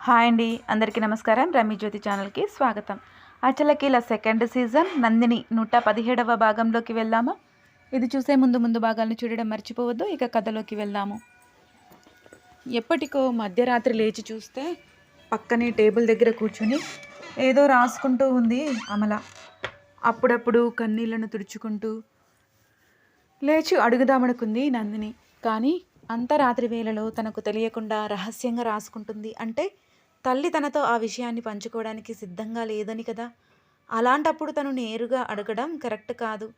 Hi అండి. అందరికీ నమస్కారం. రమ్మి జ్యోతి ఛానల్కి స్వాగతం. అచలకీల సెకండ్ సీజన్ నందిని నూట పదిహేడవ భాగంలోకి వెళ్దామా? ఇది చూసే ముందు ముందు భాగాలను చూడడం మర్చిపోవద్దు. ఇక కథలోకి వెళ్దాము. ఎప్పటికో మధ్యరాత్రి లేచి చూస్తే పక్కనే టేబుల్ దగ్గర కూర్చుని ఏదో రాసుకుంటూ ఉంది అమల. అప్పుడప్పుడు కన్నీళ్ళను తుడుచుకుంటూ లేచి అడుగుదామనుకుంది నందిని. కానీ అంత రాత్రి వేళలో తనకు తెలియకుండా రహస్యంగా రాసుకుంటుంది. అంటే తల్లి తనతో ఆ విషయాన్ని పంచుకోవడానికి సిద్ధంగా లేదని కదా? అలాంటప్పుడు తను నేరుగా అడగడం కరెక్ట్ కాదు.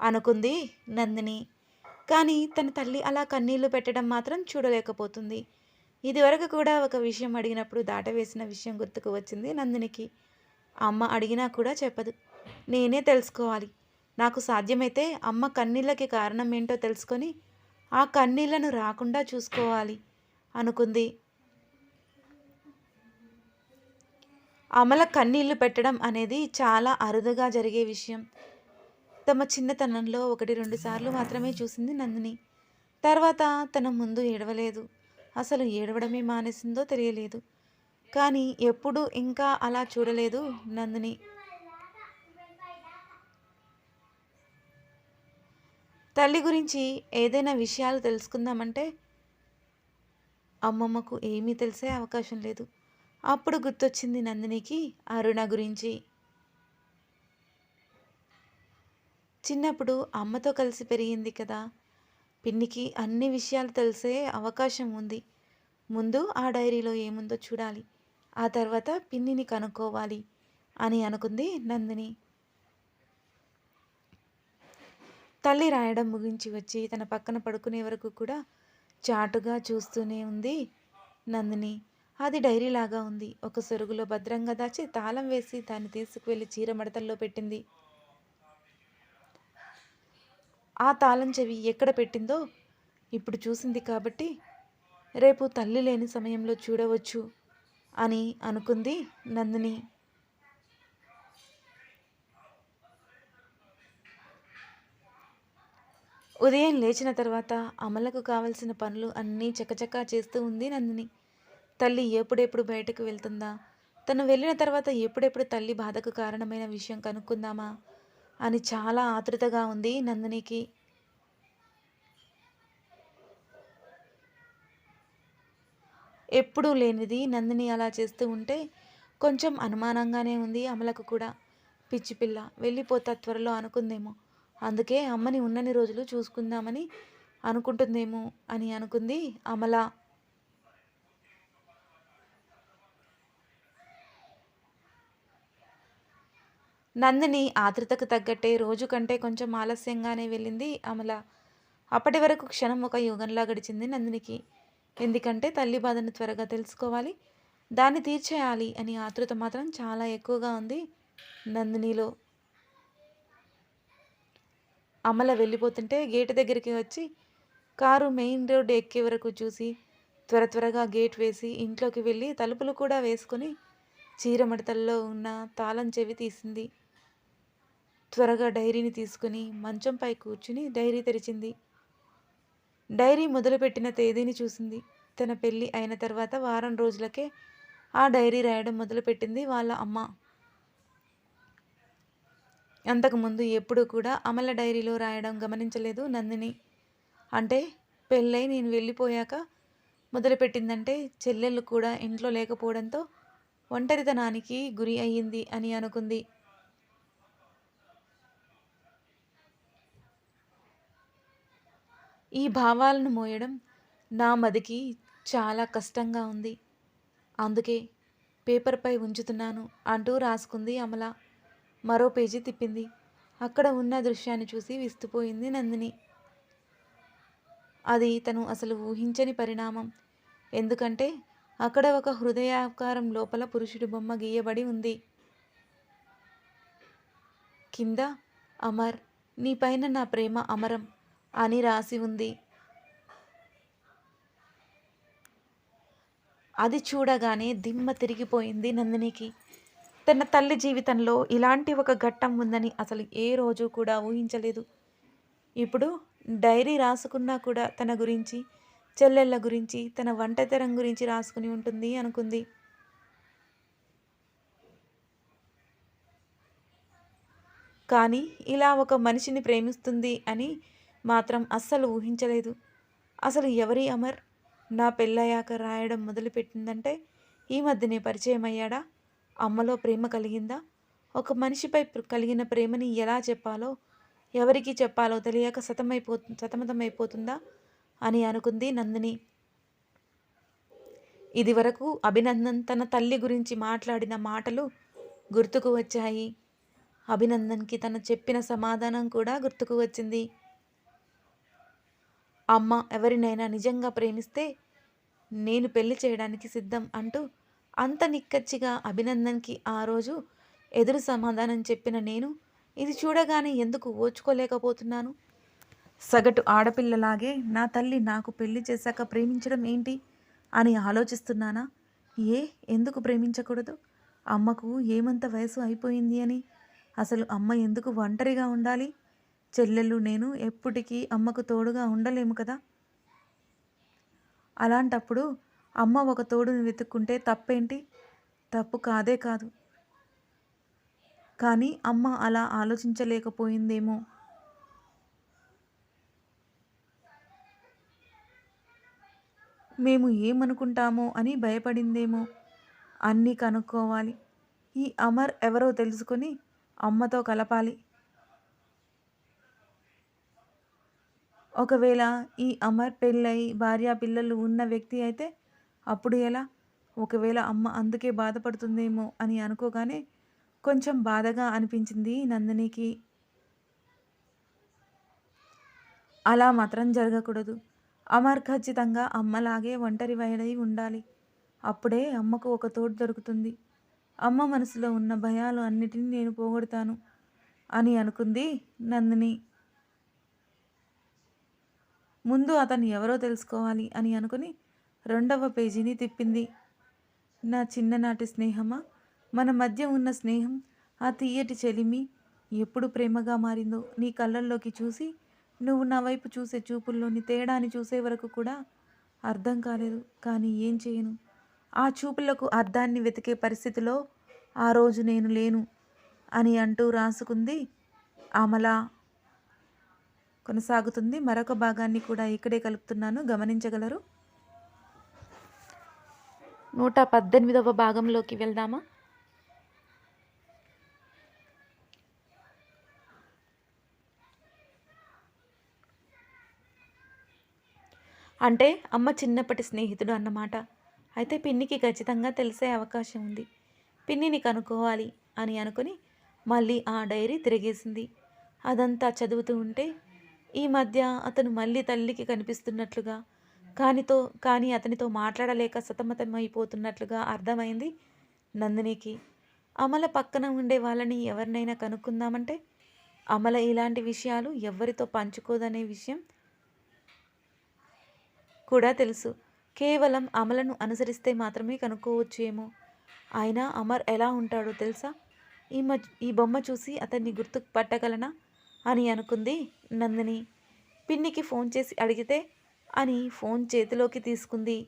అనుకుంది నందిని. కానీ తన తల్లి అలా కన్నీళ్ళు పెట్టడం మాత్రం చూడలేకపోతుంది. ఇదివరకు కూడా ఒక విషయం అడిగినప్పుడు దాటవేసిన విషయం గుర్తుకు వచ్చింది నందినికి. అమ్మ అడిగినా కూడా చెప్పదు. నేనే తెలుసుకోవాలి. నాకు సాధ్యమైతే అమ్మ కన్నీళ్ళకి కారణం ఏంటో తెలుసుకొని ఆ కన్నీళ్ళను రాకుండా చూసుకోవాలి అనుకుంది అమల కన్నీళ్ళు పెట్టడం అనేది చాలా అరుదుగా జరిగే విషయం. తమ చిన్నతనంలో ఒకటి రెండు సార్లు మాత్రమే చూసింది నందిని. తర్వాత తన ముందు ఏడవలేదు. అసలు ఏడవడమే మానేసిందో తెలియలేదు. కానీ ఎప్పుడు ఇంకా అలా చూడలేదు నందిని. తల్లి గురించి ఏదైనా విషయాలు తెలుసుకుందామంటే అమ్మమ్మకు ఏమీ తెలిసే అవకాశం లేదు. అప్పుడు గుర్తొచ్చింది నందినికి అరుణ గురించి. చిన్నప్పుడు అమ్మతో కలిసి పెరిగింది కదా. పిన్నికి అన్ని విషయాలు తెలిసే అవకాశం ఉంది. ముందు ఆ డైరీలో ఏముందో చూడాలి. ఆ తర్వాత పిన్నిని కనుక్కోవాలి అని అనుకుంది నందిని. తల్లి రాయడం ముగించి వచ్చి తన పక్కన పడుకునే వరకు కూడా చాటుగా చూస్తూనే ఉంది నందిని. అది డైరీలాగా ఉంది. ఒక సొరుగులో భద్రంగా దాచి తాళం వేసి దాన్ని తీసుకువెళ్ళి చీర మడతల్లో పెట్టింది. ఆ తాళం చెవి ఎక్కడ పెట్టిందో ఇప్పుడు చూసింది కాబట్టి రేపు తల్లి లేని సమయంలో చూడవచ్చు అని అనుకుంది నందిని. ఉదయం లేచిన తర్వాత అమలకు కావలసిన పనులు అన్నీ చకచకా చేస్తూ ఉంది నందిని. తల్లి ఎప్పుడెప్పుడు బయటకు వెళ్తుందా? తను వెళ్ళిన తర్వాత ఎప్పుడెప్పుడు తల్లి బాధకు కారణమైన విషయం కనుక్కుందామా? అని చాలా ఆతృతగా ఉంది నందినికి. ఎప్పుడూ లేనిది నందిని అలా చేస్తూ ఉంటే కొంచెం అనుమానంగానే ఉంది అమలకు కూడా. పిచ్చి పిల్ల వెళ్ళిపోతా త్వరలో అనుకుందేమో. అందుకే అమ్మని ఉన్నన్ని రోజులు చూసుకుందామని అనుకుంటుందేమో అని అనుకుంది అమల. నందిని ఆతృతకు తగ్గట్టే రోజు కంటే కొంచెం ఆలస్యంగానే వెళ్ళింది అమల. అప్పటి వరకు క్షణం ఒక యుగంలా గడిచింది నందినికి. ఎందుకంటే తల్లి బాధను త్వరగా తెలుసుకోవాలి. దాన్ని తీర్చేయాలి అని ఆతృత మాత్రం చాలా ఎక్కువగా ఉంది నందినిలో. అమల వెళ్ళిపోతుంటే గేటు దగ్గరికి వచ్చి కారు మెయిన్ రోడ్ ఎక్కే వరకు చూసి త్వర త్వరగా గేట్ వేసి ఇంట్లోకి వెళ్ళి తలుపులు కూడా వేసుకొని చీరమడతల్లో ఉన్న తాళం చెవి తీసింది. త్వరగా డైరీని తీసుకుని మంచంపై కూర్చుని డైరీ తెరిచింది. డైరీ మొదలుపెట్టిన తేదీని చూసింది. తన పెళ్ళి అయిన తర్వాత వారం రోజులకే ఆ డైరీ రాయడం మొదలుపెట్టింది వాళ్ళ అమ్మ. అంతకుముందు ఎప్పుడూ కూడా అమల డైరీలో రాయడం గమనించలేదు నందిని. అంటే పెళ్ళై నేను వెళ్ళిపోయాక మొదలుపెట్టిందంటే చెల్లెళ్ళు కూడా ఇంట్లో లేకపోవడంతో ఒంటరితనానికి గురి అయ్యింది అని అనుకుంది. ఈ భావాలను మోయడం నా మదికి చాలా కష్టంగా ఉంది. అందుకే పేపర్పై ఉంచుతున్నాను అంటూ రాసుకుంది అమల. మరో పేజీ తిప్పింది. అక్కడ ఉన్న దృశ్యాన్ని చూసి విస్తుపోయింది నందిని. అది తను అసలు ఊహించని పరిణామం. ఎందుకంటే అక్కడ ఒక హృదయాకారం లోపల పురుషుడి బొమ్మ గీయబడి ఉంది. కింద అమర్ నీపైన నా ప్రేమ అమరం. అని రాసి ఉంది. అది చూడగానే దిమ్మ తిరిగిపోయింది నందినికి. తన తల్లి జీవితంలో ఇలాంటి ఒక ఘట్టం ఉందని అసలు ఏ రోజు కూడా ఊహించలేదు. ఇప్పుడు డైరీ రాసుకున్నా కూడా తన గురించి చెల్లెళ్ళ గురించి తన వంటతరం గురించి రాసుకుని ఉంటుంది అనుకుంది. కానీ ఇలా ఒక మనిషిని ప్రేమిస్తుంది అని మాత్రం అస్సలు ఊహించలేదు. అసలు ఎవరి అమర్ నా పెళ్ళయ్యాక రాయడం మొదలుపెట్టిందంటే ఈ మధ్యనే పరిచయం అయ్యాడా అమ్మలో ప్రేమ కలిగిందా? ఒక మనిషిపై ప్ర- కలిగిన ప్రేమని ఎలా చెప్పాలో ఎవరికి చెప్పాలో తెలియక సతమైపో సతమతమైపోతుందా అని అనుకుంది నందిని. ఇదివరకు అభినందన్ తన తల్లి గురించి మాట్లాడిన మాటలు గుర్తుకు వచ్చాయి. అభినందన్కి తను చెప్పిన సమాధానం కూడా గుర్తుకు వచ్చింది. అమ్మ ఎవరినైనా నిజంగా ప్రేమిస్తే నేను పెళ్ళి చేయడానికి సిద్ధం అంటూ అంత నిక్కచ్చిగా అభినందన్కి ఆ రోజు ఎదురు సమాధానం చెప్పిన నేను ఇది చూడగానే ఎందుకు ఓచుకోలేకపోతున్నాను? సగటు ఆడపిల్లలాగే నా తల్లి నాకు పెళ్ళి చేశాక ప్రేమించడం ఏంటి అని ఆలోచిస్తున్నానా? ఏ? ఎందుకు ప్రేమించకూడదు? అమ్మకు ఏమంత వయసు అయిపోయింది అని? అసలు అమ్మ ఎందుకు ఒంటరిగా ఉండాలి? చెల్లెలు నేను ఎప్పటికీ అమ్మకు తోడుగా ఉండలేము కదా? అలాంటప్పుడు అమ్మ ఒక తోడుని వెతుక్కుంటే తప్పేంటి? తప్పు కాదే కాదు. కానీ అమ్మ అలా ఆలోచించలేకపోయిందేమో? మేము ఏమనుకుంటామో అని భయపడిందేమో? అన్నీ కనుక్కోవాలి. ఈ అమర్ ఎవరో తెలుసుకొని అమ్మతో కలపాలి. ఒకవేళ ఈ అమర్ పెళ్ళై భార్య పిల్లలు ఉన్న వ్యక్తి అయితే అప్పుడు ఎలా? ఒకవేళ అమ్మ అందుకే బాధపడుతుందేమో అని అనుకోగానే కొంచెం బాధగా అనిపించింది నందినికి. అలా మాత్రం జరగకూడదు. అమర్ ఖచ్చితంగా అమ్మలాగే ఒంటరి వైడై ఉండాలి. అప్పుడే అమ్మకు ఒక తోడు దొరుకుతుంది. అమ్మ మనసులో ఉన్న భయాలు అన్నిటినీ నేను పోగొడతాను అని అనుకుంది నందిని. ముందు అతను ఎవరో తెలుసుకోవాలి అని అనుకుని రెండవ పేజీని తిప్పింది. నా చిన్ననాటి స్నేహమా? మన మధ్య ఉన్న స్నేహం ఆ తీయటి చెలిమి ఎప్పుడు ప్రేమగా మారిందో నీ కళ్ళల్లోకి చూసి నువ్వు నా వైపు చూసే చూపుల్లోని తేడాని చూసే వరకు కూడా అర్థం కాలేదు. కానీ ఏం చేయను? ఆ చూపులకు అర్థాన్ని వెతికే పరిస్థితిలో ఆ రోజు నేను లేను అని అంటూ రాసుకుంది అమల. కొనసాగుతుంది. మరొక భాగాన్ని కూడా ఇక్కడే కలుపుతున్నాను. గమనించగలరు? నూట పద్దెనిమిదవ భాగంలోకి వెళ్దామా? అంటే అమ్మ చిన్నప్పటి స్నేహితుడు అన్నమాట. అయితే పిన్నికి ఖచ్చితంగా తెలిసే అవకాశం ఉంది. పిన్నిని కనుక్కోవాలి అని అనుకుని మళ్ళీ ఆ డైరీ తిరిగేసింది. అదంతా చదువుతూ ఉంటే ఈ మధ్య అతను మళ్ళీ తల్లికి కనిపిస్తున్నట్లుగా కానితో కానీ అతనితో మాట్లాడలేక సతమతమైపోతున్నట్లుగా అర్థమైంది నందినికి. అమల పక్కన ఉండే వాళ్ళని ఎవరినైనా కనుక్కుందామంటే అమల ఇలాంటి విషయాలు ఎవరితో పంచుకోదనే విషయం కూడా తెలుసు. కేవలం అమలను అనుసరిస్తే మాత్రమే కనుక్కోవచ్చు ఏమో అయినా అమర్ ఎలా ఉంటాడో తెలుసా? ఈ మ ఈ బొమ్మ చూసి అతన్ని గుర్తుపట్టగలనా? పట్టగలనా అని అనుకుంది నందిని. పిన్నికి ఫోన్ చేసి అడిగితే అని ఫోన్ చేతిలోకి తీసుకుంది.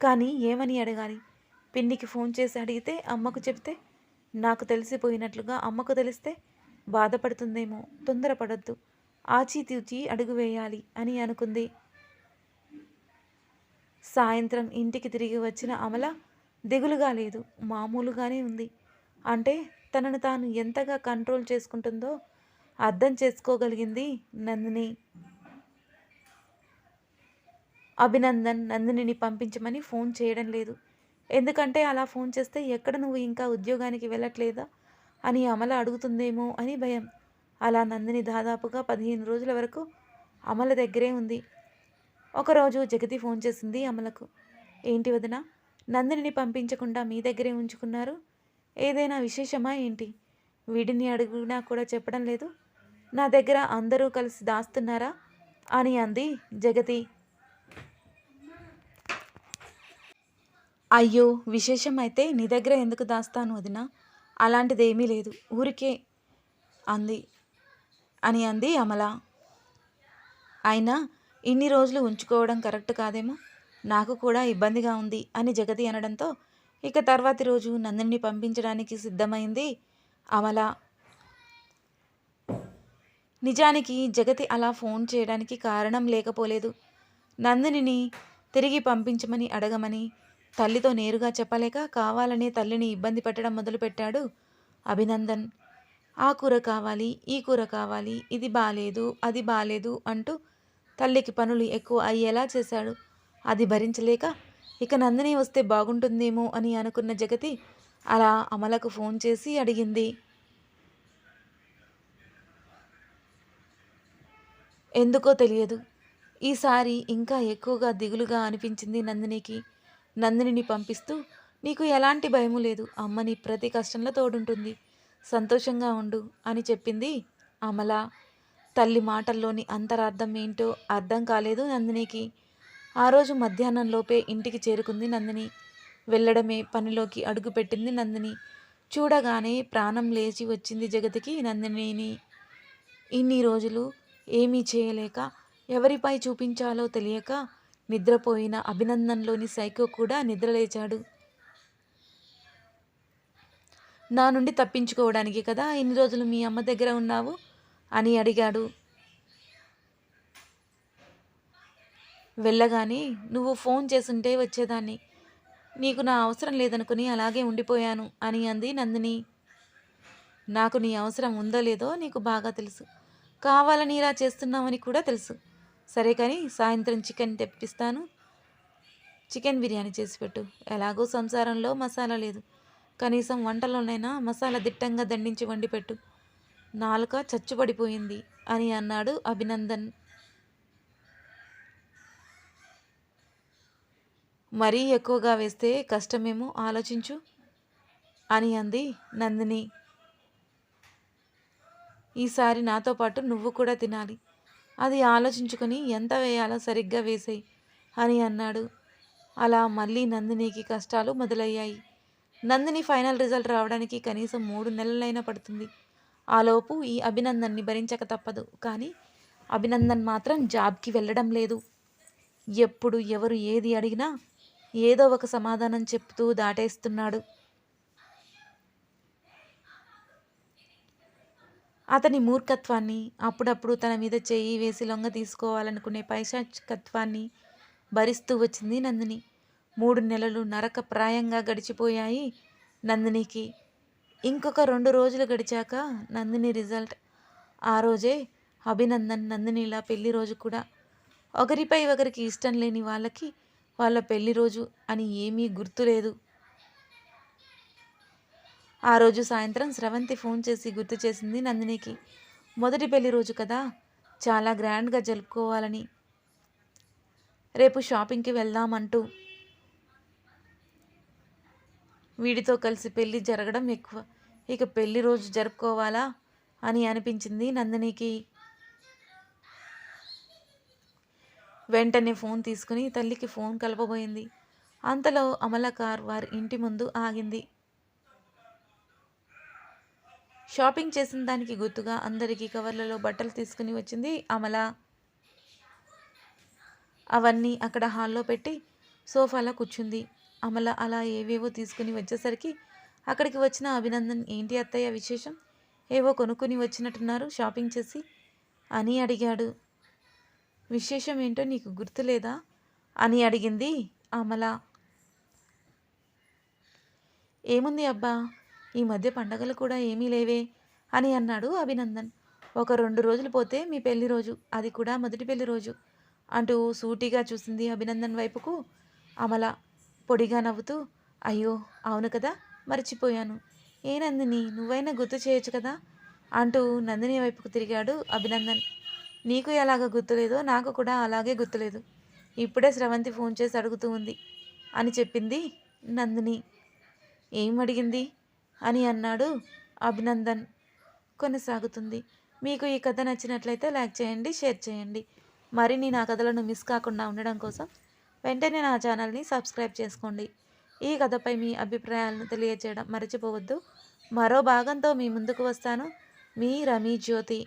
కానీ ఏమని అడగాలి? పిన్నికి ఫోన్ చేసి అడిగితే అమ్మకు చెప్తే నాకు తెలిసిపోయినట్లుగా అమ్మకు తెలిస్తే బాధపడుతుందేమో తొందరపడద్దు ఆచితూచి అడుగు వేయాలి అని అనుకుంది. సాయంత్రం ఇంటికి తిరిగి వచ్చిన అమల దిగులుగా లేదు మామూలుగానే ఉంది. అంటే తనను తాను ఎంతగా కంట్రోల్ చేసుకుంటుందో అర్థం చేసుకోగలిగింది నందిని. అభినందన్ నందినిని పంపించమని ఫోన్ చేయడం లేదు. ఎందుకంటే అలా ఫోన్ చేస్తే ఎక్కడ నువ్వు ఇంకా ఉద్యోగానికి వెళ్ళట్లేదా అని అమల అడుగుతుందేమో అని భయం. అలా నందిని దాదాపుగా పదిహేను రోజుల వరకు అమల దగ్గరే ఉంది. ఒకరోజు జగతి ఫోన్ చేసింది అమలకు. ఏంటి వదిన నందినిని పంపించకుండా మీ దగ్గరే ఉంచుకున్నారు? ఏదైనా విశేషమా ఏంటి? వీడిని అడిగినా కూడా చెప్పడం లేదు. నా దగ్గర అందరూ కలిసి దాస్తున్నారా? అని అంది జగతి. అయ్యో విశేషం అయితే నీ దగ్గర ఎందుకు దాస్తాను వదిన? అలాంటిదేమీ లేదు. ఊరికే అంది అని అంది అమల. అయినా ఇన్ని రోజులు ఉంచుకోవడం కరెక్ట్ కాదేమో? నాకు కూడా ఇబ్బందిగా ఉంది అని జగతి అనడంతో ఇక తర్వాతి రోజు నందిని పంపించడానికి సిద్ధమైంది అమల. నిజానికి జగతి అలా ఫోన్ చేయడానికి కారణం లేకపోలేదు. నందినిని తిరిగి పంపించమని అడగమని తల్లితో నేరుగా చెప్పలేక కావాలనే తల్లిని ఇబ్బంది పెట్టడం మొదలుపెట్టాడు అభినందన్. ఆ కూర కావాలి ఈ కూర కావాలి ఇది బాలేదు అది బాలేదు అంటూ తల్లికి పనులు ఎక్కువ అయ్యేలా చేశాడు. అది భరించలేక ఇక నందిని వస్తే బాగుంటుందేమో అని అనుకున్న జగతి అలా అమలకు ఫోన్ చేసి అడిగింది. ఎందుకో తెలియదు. ఈసారి ఇంకా ఎక్కువగా దిగులుగా అనిపించింది నందినికి. నందినిని పంపిస్తూ నీకు ఎలాంటి భయము లేదు. అమ్మని ప్రతి కష్టంలో తోడుంటుంది. సంతోషంగా ఉండు అని చెప్పింది అమల. తల్లి మాటల్లోని అంతరార్థం ఏంటో అర్థం కాలేదు నందినికి. ఆ రోజు మధ్యాహ్నంలోపే ఇంటికి చేరుకుంది నందిని. వెళ్ళడమే పనిలోకి అడుగుపెట్టింది నందిని. చూడగానే ప్రాణం లేచి వచ్చింది జగతికి నందినిని. ఇన్ని రోజులు ఏమీ చేయలేక ఎవరిపై చూపించాలో తెలియక నిద్రపోయిన అభినందన్లోని సైకో కూడా నిద్రలేచాడు. నా నుండి తప్పించుకోవడానికి కదా ఇన్ని రోజులు మీ అమ్మ దగ్గర ఉన్నావు? అని అడిగాడు. వెళ్ళగానే నువ్వు ఫోన్ చేసుంటే వచ్చేదాన్ని. నీకు నా అవసరం లేదనుకుని అలాగే ఉండిపోయాను అని అంది నందిని. నాకు నీ అవసరం ఉందో లేదో నీకు బాగా తెలుసు. కావాలని ఇలా చేస్తున్నామని కూడా తెలుసు. సరే కానీ సాయంత్రం చికెన్ తెప్పిస్తాను. చికెన్ బిర్యానీ చేసి పెట్టు. ఎలాగో సంసారంలో మసాలా లేదు. కనీసం వంటలోనైనా మసాలా దిట్టంగా దండించి వండి పెట్టు నాలుక చచ్చుపడిపోయింది అని అన్నాడు అభినందన్. మరీ ఎక్కువగా వేస్తే కష్టమేమో ఆలోచించు అని అంది నందిని. ఈసారి నాతో పాటు నువ్వు కూడా తినాలి. అది ఆలోచించుకొని ఎంత వేయాలో సరిగ్గా వేసేయి అని అన్నాడు. అలా మళ్ళీ నందినికి కష్టాలు మొదలయ్యాయి. నందిని ఫైనల్ రిజల్ట్ రావడానికి కనీసం మూడు నెలలైనా పడుతుంది. ఆలోపు ఈ అభినందన్ని భరించక తప్పదు. కానీ అభినందన్ మాత్రం జాబ్కి వెళ్ళడం లేదు. ఎప్పుడు ఎవరు ఏది అడిగినా ఏదో ఒక సమాధానం చెప్తూ దాటేస్తున్నాడు. అతని మూర్ఖత్వాన్ని అప్పుడప్పుడు తన మీద చేయి వేసి లొంగ తీసుకోవాలనుకునే పైశాచికత్వాన్ని భరిస్తూ వచ్చింది నందిని. మూడు నెలలు నరక ప్రాయంగా గడిచిపోయాయి నందినికి. ఇంకొక రెండు రోజులు గడిచాక నందిని రిజల్ట్. ఆ రోజే అభినందన్ నందినిలా పెళ్ళి రోజు కూడా. ఒకరిపై ఒకరికి ఇష్టం లేని వాళ్ళకి వాళ్ళ పెళ్ళి రోజు అని ఏమీ గుర్తులేదు ఆ రోజు సాయంత్రం స్రవంతి ఫోన్ చేసి గుర్తు చేసింది నందినికి. మొదటి పెళ్ళి రోజు కదా చాలా గ్రాండ్గా జరుపుకోవాలని. రేపు షాపింగ్కి వెళ్దామంటూ వీడితో కలిసి పెళ్ళి జరగడం ఎక్కువ. ఇక పెళ్ళి రోజు జరుపుకోవాలా అని అనిపించింది నందినికి. వెంటనే ఫోన్ తీసుకుని తల్లికి ఫోన్ కలపబోయింది. అంతలో అమల కార్ వారి ఇంటి ముందు ఆగింది. షాపింగ్ చేసిన దానికి గుర్తుగా అందరికీ కవర్లలో బట్టలు తీసుకుని వచ్చింది అమల. అవన్నీ అక్కడ హాల్లో పెట్టి సోఫాలో కూర్చుంది. అమల అలా ఏవేవో తీసుకుని వచ్చేసరికి అక్కడికి వచ్చిన అభినందన్ ఏంటి అత్తయ్య విశేషం? ఏవో కొనుక్కొని వచ్చినట్టున్నారు షాపింగ్ చేసి అని అడిగాడు. విశేషం ఏంటో నీకు గుర్తులేదా? అని అడిగింది అమల. ఏముంది అబ్బా ఈ మధ్య పండగలు కూడా ఏమీ లేవే అని అన్నాడు అభినందన్. ఒక రెండు రోజులు పోతే మీ పెళ్ళి రోజు అది కూడా మొదటి పెళ్ళి రోజు అంటూ సూటిగా చూసింది అభినందన్ వైపుకు అమల. పొడిగా నవ్వుతూ అయ్యో అవును కదా మర్చిపోయాను. ఏ నందిని నువ్వైనా గుర్తు చేయొచ్చు కదా? అంటూ నందిని వైపుకు తిరిగాడు అభినందన్. నీకు ఎలాగ గుర్తులేదో నాకు కూడా అలాగే గుర్తులేదు. ఇప్పుడే స్రవంతి ఫోన్ చేసి అడుగుతూ ఉంది. అని చెప్పింది నందిని. ఏం అడిగింది? అని అన్నాడు అభినందన్. కొనసాగుతుంది. మీకు ఈ కథ నచ్చినట్లయితే లైక్ చేయండి షేర్ చేయండి. మరిన్ని నా కథలను మిస్ కాకుండా ఉండడం కోసం వెంటనే నా ఛానల్ని సబ్స్క్రైబ్ చేసుకోండి. ఈ కథపై మీ అభిప్రాయాలను తెలియజేయడం మర్చిపోవద్దు. మరో భాగంతో మీ ముందుకు వస్తాను. మీ రమీ జ్యోతి.